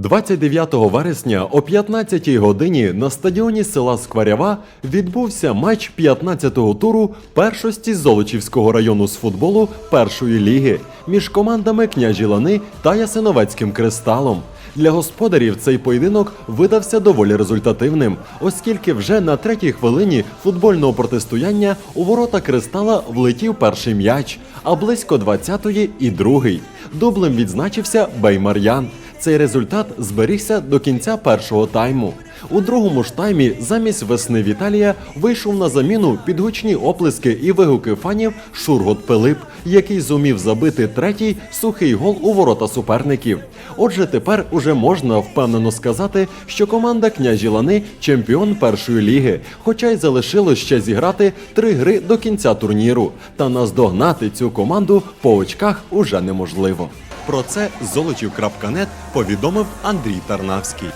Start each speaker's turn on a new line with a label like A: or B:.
A: 29 вересня о 15 годині на стадіоні села Скварява відбувся матч 15-го туру першості Золочівського району з футболу першої ліги між командами княжі Лани та Ясиновецьким кристалом. Для господарів цей поєдинок видався доволі результативним, оскільки вже на третій хвилині футбольного протистояння у ворота кристала влетів перший м'яч, а близько 20-ї і другий. Дублем відзначився Беймар'ян. Цей результат зберігся до кінця першого тайму. У другому ж таймі замість весни Віталія вийшов на заміну під гучні оплески і вигуки фанів Шургот Пилип, який зумів забити третій сухий гол у ворота суперників. Отже, тепер уже можна впевнено сказати, що команда княжі Лани чемпіон першої ліги, хоча й залишилось ще зіграти три гри до кінця турніру. Та наздогнати цю команду по очках уже неможливо. Про це золочів.нет повідомив Андрій Тарнавський.